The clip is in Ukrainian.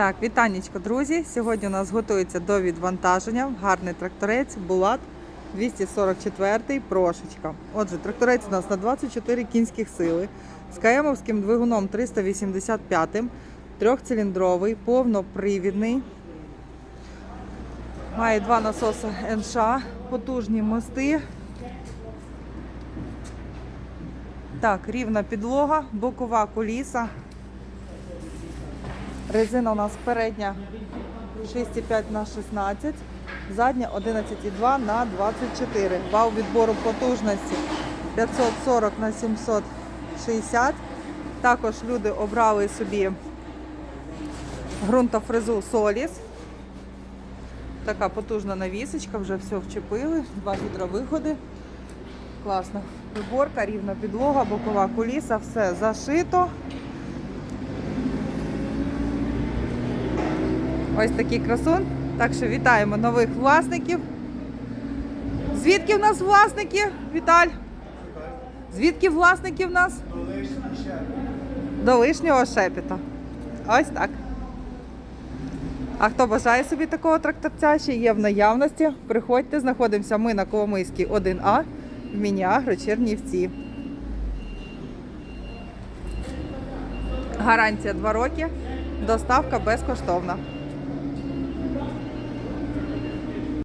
Так, вітанечко, друзі. Сьогодні у нас готується до відвантаження гарний тракторець Булат 244 прошечка. Отже, тракторець у нас на 24 кінських сили з каємовським двигуном 385, трьохциліндровий, повнопривідний. Має два насоси НШ, потужні мости. Так, рівна підлога, бокова куліса. Резина у нас передня 6,5 на 16, задня 11,2 на 24. Вал відбору потужності 540 на 760. Також люди обрали собі ґрунтофрезу Соліс. Така потужна навісочка, вже все вчепили, два гідровиходи. Класна приборка, рівна підлога, бокова куліса, все зашито. Ось такий красун. Так що вітаємо нових власників. Звідки в нас власники, Віталь? Звідки власники в нас? До лишнього шепіта. Ось так. А хто бажає собі такого тракторця, ще є в наявності. Приходьте, знаходимося ми на Коломийській 1А в Міні-Агро Чернівці. Гарантія 2 роки. Доставка безкоштовна.